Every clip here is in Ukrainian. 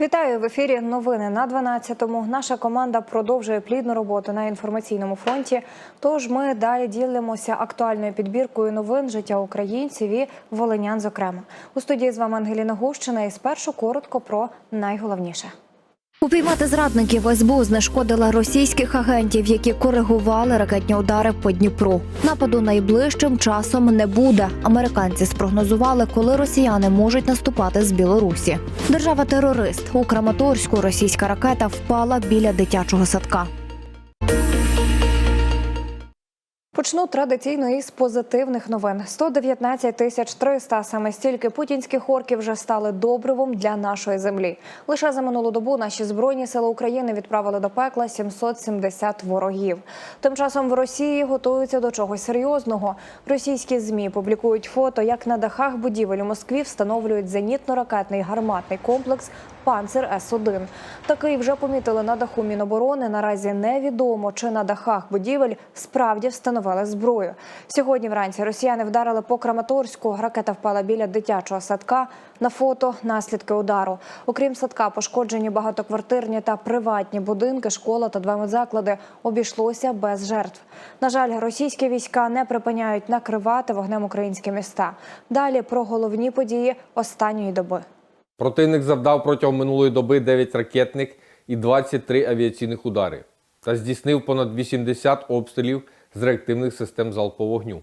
Вітаю в ефірі. Новини на 12-му. Наша команда продовжує плідну роботу на інформаційному фронті. Тож ми далі ділимося актуальною підбіркою новин життя українців і волинян. Зокрема, у студії з вами Ангеліна Гущина. І спершу коротко про найголовніше. Упіймати зрадників СБУ знешкодила російських агентів, які коригували ракетні удари по Дніпру. Нападу найближчим часом не буде. Американці спрогнозували, коли росіяни можуть наступати з Білорусі. Держава-терорист у Краматорську російська ракета впала біля дитячого садка. Почну традиційно із позитивних новин. 119 тисяч 300, саме стільки путінських орків вже стали добривом для нашої землі. Лише за минулу добу наші збройні сили України відправили до пекла 770 ворогів. Тим часом в Росії готуються до чогось серйозного. Російські змі публікують фото, як на дахах будівель у Москві встановлюють зенітно-ракетний гарматний комплекс Панцер С 1 Такий вже помітили на даху Міноборони. Наразі невідомо, чи на дахах будівель справді встановили зброю. Сьогодні вранці росіяни вдарили по Краматорську. Ракета впала біля дитячого садка. На фото наслідки удару. Окрім садка, пошкоджені багатоквартирні та приватні будинки, школа та два медзаклади обійшлося без жертв. На жаль, російські війська не припиняють накривати вогнем українські міста. Далі про головні події останньої доби. Противник завдав протягом минулої доби 9 ракетних і 23 авіаційних удари та здійснив понад 80 обстрілів з реактивних систем залпового вогню.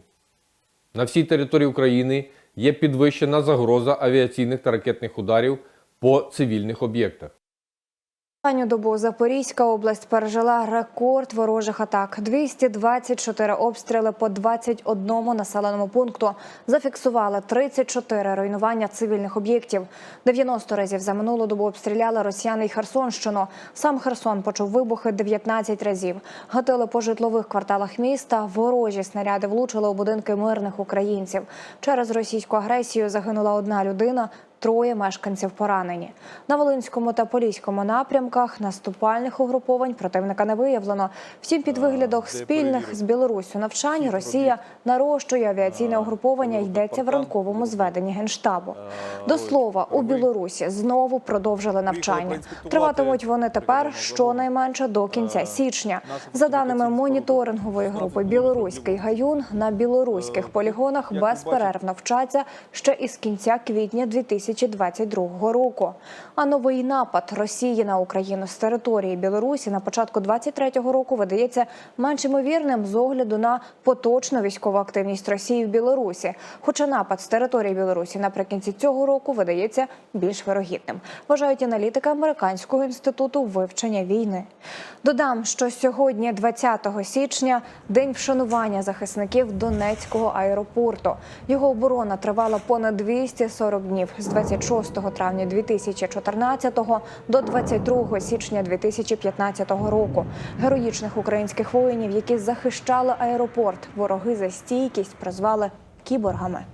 На всій території України є підвищена загроза авіаційних та ракетних ударів по цивільних об'єктах. Останню добу Запорізька область пережила рекорд ворожих атак. 224 обстріли по 21 населеному пункту. Зафіксували 34 руйнування цивільних об'єктів. 90 разів за минулу добу обстріляли росіяни й Херсонщину. Сам Херсон почув вибухи 19 разів. Гатили по житлових кварталах міста. Ворожі снаряди влучили у будинки мирних українців. Через російську агресію загинула одна людина. Троє мешканців поранені на Волинському та Поліському напрямках. Наступальних угруповань противника не виявлено. Втім, під виглядом спільних з Білоруссю навчань Росія нарощує авіаційне угруповання. Йдеться в ранковому зведенні генштабу. До слова, у Білорусі знову продовжили навчання. Триватимуть вони тепер щонайменше до кінця січня. За даними моніторингової групи Білоруський гаюн на білоруських полігонах безперервно вчаться ще із кінця квітня 2000 2022 року. А новий напад Росії на Україну з території Білорусі на початку 23-го року видається менш ймовірним з огляду на поточну військову активність Росії в Білорусі. Хоча напад з території Білорусі наприкінці цього року видається більш вирогідним. Вважають аналітики американського інституту вивчення війни. Додам, що сьогодні, 20 січня, день вшанування захисників Донецького аеропорту. Його оборона тривала понад 240 днів з 26 травня 2014 до 22 січня 2015 року. Героїчних українських воїнів, які захищали аеропорт, вороги за стійкість прозвали кіборгами.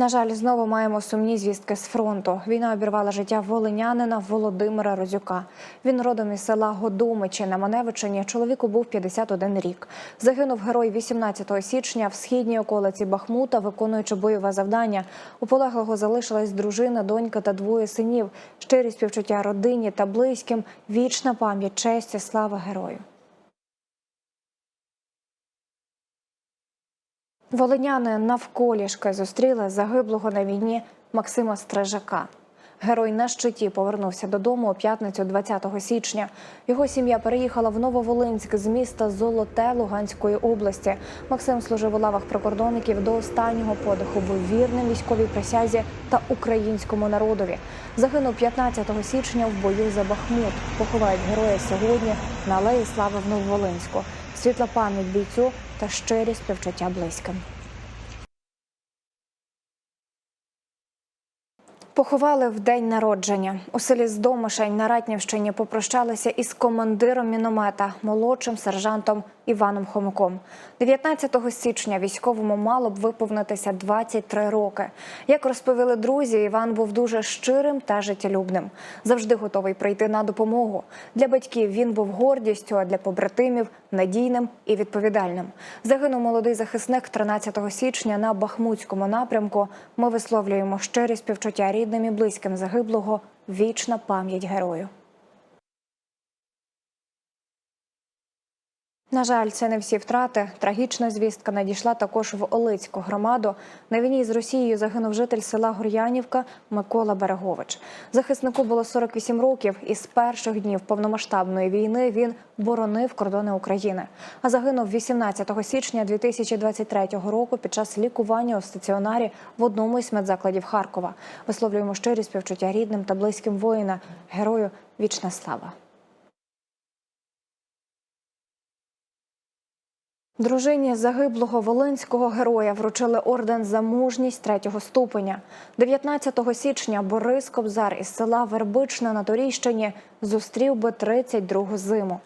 На жаль, знову маємо сумні звістки з фронту. Війна обірвала життя волинянина Володимира Розюка. Він родом із села Годомичі на Маневичині. Чоловіку був 51 рік. Загинув герой 18 січня в східній околиці Бахмута, виконуючи бойове завдання. У полеглого залишилась дружина, донька та двоє синів. Щирі співчуття родині та близьким. Вічна пам'ять, честь і слава герою. Волиняни навколішки зустріли загиблого на війні Максима Стрижака. Герой на щиті повернувся додому у п'ятницю 20 січня. Його сім'я переїхала в Нововолинськ з міста Золоте Луганської області. Максим служив у лавах прикордонників до останнього подиху, був вірним військовій присязі та українському народові. Загинув 15 січня в бою за Бахмут. Поховають героя сьогодні на алеї Слави в Нововолинську. Світла пам'ять бійцю та щирі співчуття близьким. Поховали в день народження. У селі Здомишень на Ратнівщині попрощалися із командиром міномета, молодшим сержантом Іваном Хомиком. 19 січня військовому мало б виповнитися 23 роки. Як розповіли друзі, Іван був дуже щирим та життєлюбним. Завжди готовий прийти на допомогу. Для батьків він був гордістю, а для побратимів надійним і відповідальним. Загинув молодий захисник 13 січня на Бахмутському напрямку. Ми висловлюємо щирі співчуття рідним і близьким загиблого. Вічна пам'ять герою. На жаль, це не всі втрати. Трагічна звістка надійшла також в Олицьку громаду. На війні з Росією загинув житель села Гор'янівка Микола Берегович. Захиснику було 48 років, і з перших днів повномасштабної війни він боронив кордони України. А загинув 18 січня 2023 року під час лікування у стаціонарі в одному із медзакладів Харкова. Висловлюємо щирі співчуття рідним та близьким воїна. Герою вічна слава. Дружині загиблого волинського героя вручили орден за мужність третього ступеня. 19 січня Борис Кобзар із села Вербичне на Торійщині зустрів би 32-гу зиму.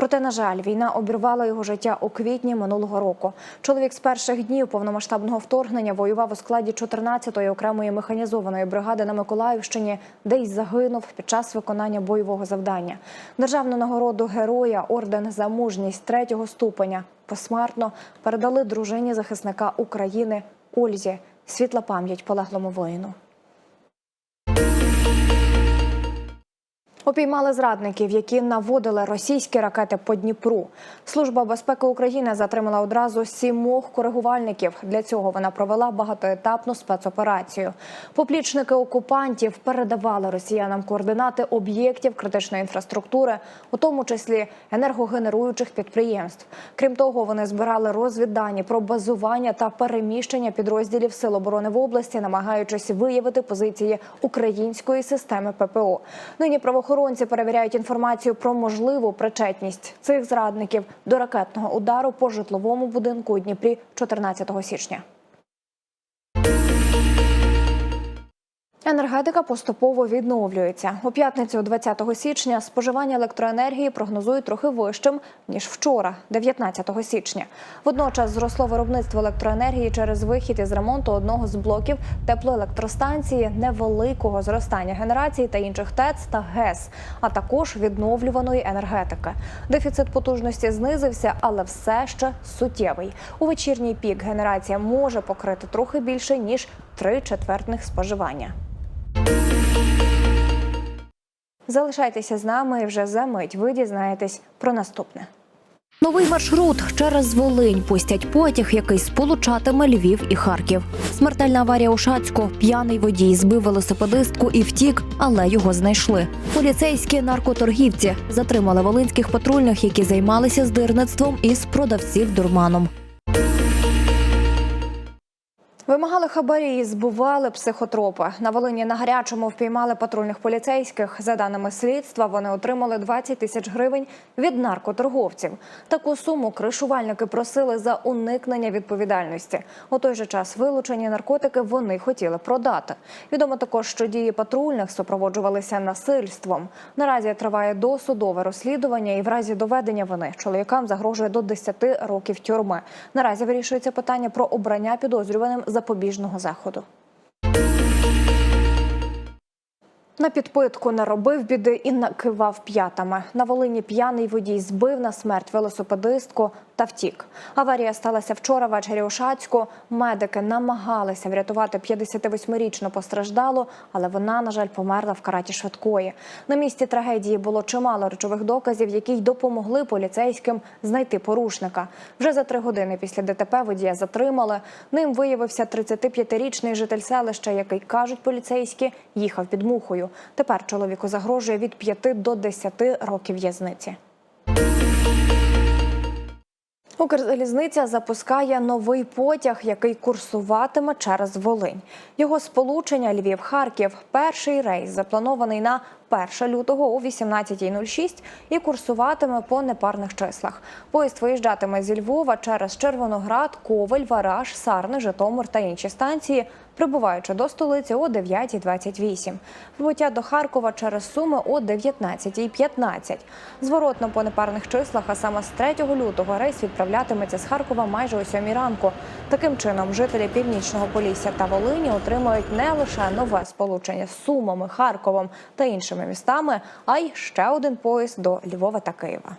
Проте, на жаль, війна обірвала його життя у квітні минулого року. Чоловік з перших днів повномасштабного вторгнення воював у складі 14-ї окремої механізованої бригади на Миколаївщині, де й загинув під час виконання бойового завдання. Державну нагороду героя орден за мужність третього ступеня посмертно передали дружині захисника України Ользі. Світла пам'ять полеглому воїну. Опіймали зрадників, які наводили російські ракети по Дніпру. Служба безпеки України затримала одразу сімох коригувальників. Для цього вона провела багатоетапну спецоперацію. Поплічники окупантів передавали росіянам координати об'єктів критичної інфраструктури, у тому числі енергогенеруючих підприємств. Крім того, вони збирали розвіддані про базування та переміщення підрозділів Сил оборони в області, намагаючись виявити позиції української системи ППО. Нині правоохоронці перевіряють інформацію про можливу причетність цих зрадників до ракетного удару по житловому будинку у Дніпрі 14 січня. Енергетика поступово відновлюється. У п'ятницю, 20 січня, споживання електроенергії прогнозують трохи вищим ніж вчора, 19 січня. Водночас зросло виробництво електроенергії через вихід із ремонту одного з блоків теплоелектростанції, невеликого зростання генерації та інших ТЕЦ та ГЕС, а також відновлюваної енергетики. Дефіцит потужності знизився, але все ще суттєвий. У вечірній пік генерація може покрити трохи більше ніж три четвертних споживання. Залишайтеся з нами і вже за мить ви дізнаєтесь про наступне. Новий маршрут через Волинь пустять потяг, який сполучатиме Львів і Харків. Смертельна аварія у Шацьку. П'яний водій збив велосипедистку і втік, але його знайшли. Поліцейські наркоторгівці затримали волинських патрульних, які займалися здирництвом із продавців дурманом. Вимагали хабарі і збували психотропи. На Волині на гарячому впіймали патрульних поліцейських. За даними слідства, вони отримали 20 тисяч гривень від наркоторговців. Таку суму кришувальники просили за уникнення відповідальності. У той же час вилучені наркотики вони хотіли продати. Відомо також, що дії патрульних супроводжувалися насильством. Наразі триває досудове розслідування, і в разі доведення вини чоловікам загрожує до 10 років тюрми. Наразі вирішується питання про обрання підозрюваним запобіжного заходу. На підпитку наробив біди і накивав п'ятами. На Волині п'яний водій збив на смерть велосипедистку та втік. Аварія сталася вчора ввечері у Шацьку. Медики намагалися врятувати 58-річну постраждалу, але вона, на жаль, померла в караті швидкої. На місці трагедії було чимало речових доказів, які й допомогли поліцейським знайти порушника. Вже за три години після ДТП водія затримали. Ним виявився 35-річний житель селища, який кажуть поліцейські, їхав під мухою. Тепер чоловіку загрожує від 5 до 10 років в'язниці. Укрзалізниця запускає новий потяг, який курсуватиме через Волинь. Його сполучення Львів-Харків. Перший рейс запланований на 1 лютого о 18.06 і курсуватиме по непарних числах. Поїзд виїжджатиме зі Львова через Червоноград, Ковель, Вараж, Сарни, Житомир та інші станції, прибуваючи до столиці о 9.28. Прибуття до Харкова через Суми о 19.15. Зворотно по непарних числах, а саме з 3 лютого, рейс відправлятиметься з Харкова майже о 7 ранку. Таким чином, жителі північного Полісся та Волині отримують не лише нове сполучення з Сумами, Харковом та іншими містами, а й ще один поїзд до Львова та Києва.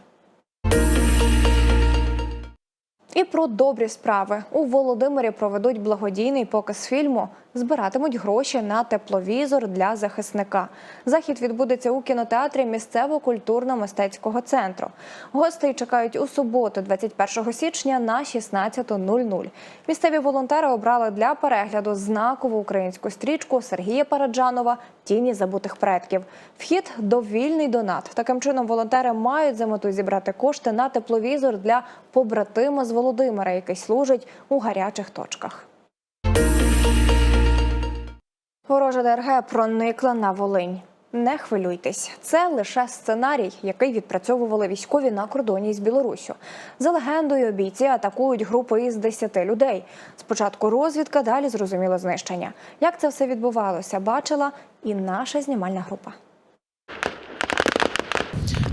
І про добрі справи у Володимирі проведуть благодійний показ фільму. Збиратимуть гроші на тепловізор для захисника. Захід відбудеться у кінотеатрі місцевого культурно-мистецького центру. Гостей чекають у суботу, 21 січня на 16.00. Місцеві волонтери обрали для перегляду знакову українську стрічку Сергія Параджанова Тіні забутих предків. Вхід довільний донат. Таким чином, волонтери мають за мету зібрати кошти на тепловізор для побратима з Володимира, який служить у гарячих точках. Ворожа ДРГ проникла на Волинь. Не хвилюйтесь, це лише сценарій, який відпрацьовували військові на кордоні з Білоруссю. За легендою, бійці атакують групи із 10 людей. Спочатку розвідка, далі зрозуміло знищення. Як це все відбувалося, бачила і наша знімальна група.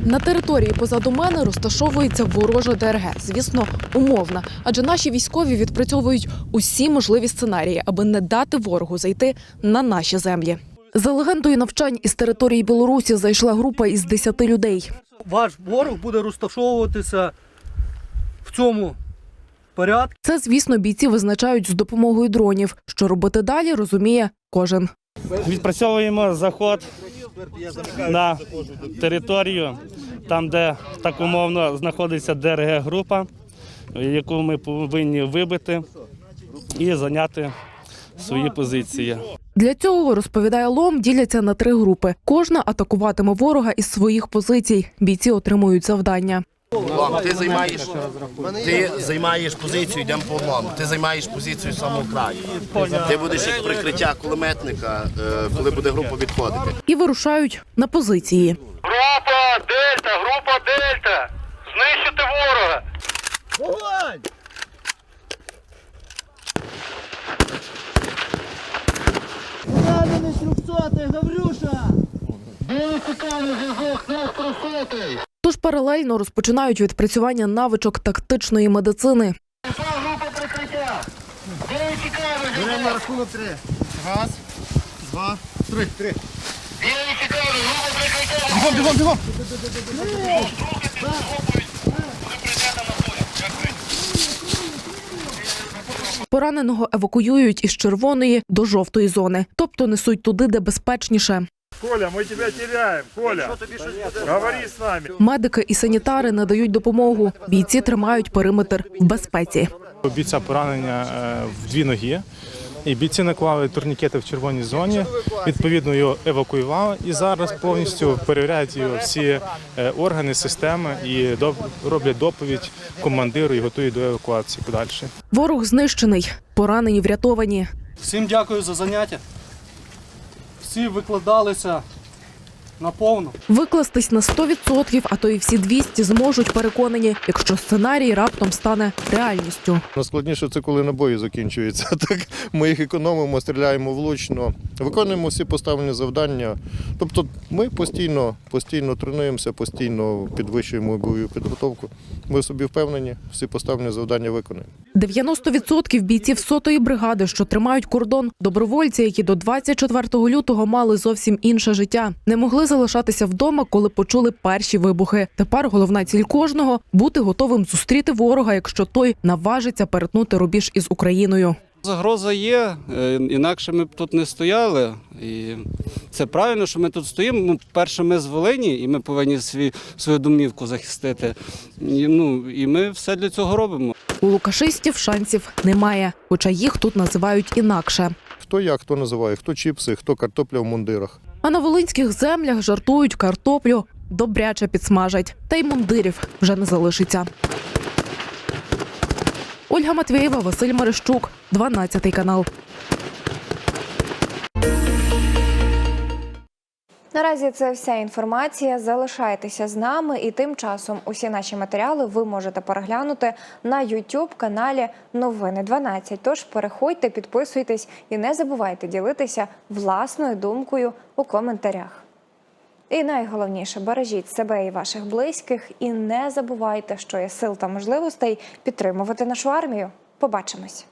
На території позаду мене розташовується ворожа ДРГ. Звісно, умовна, адже наші військові відпрацьовують усі можливі сценарії, аби не дати ворогу зайти на наші землі. За легендою навчань із території Білорусі зайшла група із 10 людей. Ваш ворог буде розташовуватися в цьому порядку. Це, звісно, бійці визначають з допомогою дронів. Що робити далі, розуміє кожен. Відпрацьовуємо заход на територію, там, де так умовно знаходиться ДРГ-група, яку ми повинні вибити і зайняти свої позиції. Для цього розповідає Лом, діляться на три групи. Кожна атакуватиме ворога із своїх позицій. Бійці отримують завдання. Лом, ти займаєш, ти займаєш позицію, йдемо по лому. Ти займаєш позицію самого краю. Ти будеш як прикриття кулеметника, е, коли буде група відходити. І вирушають на позиції. Група Дельта, група Дельта! Знищити ворога! Тож паралельно розпочинають відпрацювання навичок тактичної медицини. Раз, два, три. Три. Пораненого евакуюють із червоної до жовтої зони, тобто несуть туди, де безпечніше. Коля, ми тебе теряємо! Коля! Говори з нами! Медики і санітари надають допомогу. Бійці тримають периметр в безпеці. У бійця поранення е, в дві ноги. І бійці наклали турнікети в червоній зоні. Відповідно, його евакуювали і зараз повністю перевіряють його всі е, органи, системи і роблять доповідь командиру і готують до евакуації подальше. Ворог знищений, поранені врятовані. Всім дякую за заняття. Всі викладалися наповну. Викластись на 100%, а то і всі 200 зможуть переконані, якщо сценарій раптом стане реальністю. Найскладніше це коли набої закінчуються. Так ми їх економимо, стріляємо влучно, виконуємо всі поставлені завдання. Тобто ми постійно, постійно тренуємося, постійно підвищуємо бойову підготовку. Ми собі впевнені, всі поставлені завдання виконуємо. 90% бійців сотої бригади, що тримають кордон, добровольці, які до 24 лютого мали зовсім інше життя, не могли залишатися вдома, коли почули перші вибухи. Тепер головна ціль кожного бути готовим зустріти ворога, якщо той наважиться перетнути рубіж із Україною. Загроза є, е, інакше ми б тут не стояли. І це правильно, що ми тут стоїмо. Перше, ми з Волині, і ми повинні свій, свою домівку захистити. І, ну, і ми все для цього робимо. У лукашистів шансів немає, хоча їх тут називають інакше. Хто як, хто називає, хто чіпси, хто картопля в мундирах. А на волинських землях жартують картоплю, добряче підсмажать, та й мундирів вже не залишиться. Ольга Матвєєва, Василь Мерещук, 12 канал. Наразі це вся інформація. Залишайтеся з нами, і тим часом усі наші матеріали ви можете переглянути на youtube каналі Новини 12. Тож переходьте, підписуйтесь і не забувайте ділитися власною думкою у коментарях. І найголовніше бережіть себе і ваших близьких, і не забувайте, що є сил та можливостей підтримувати нашу армію. Побачимось.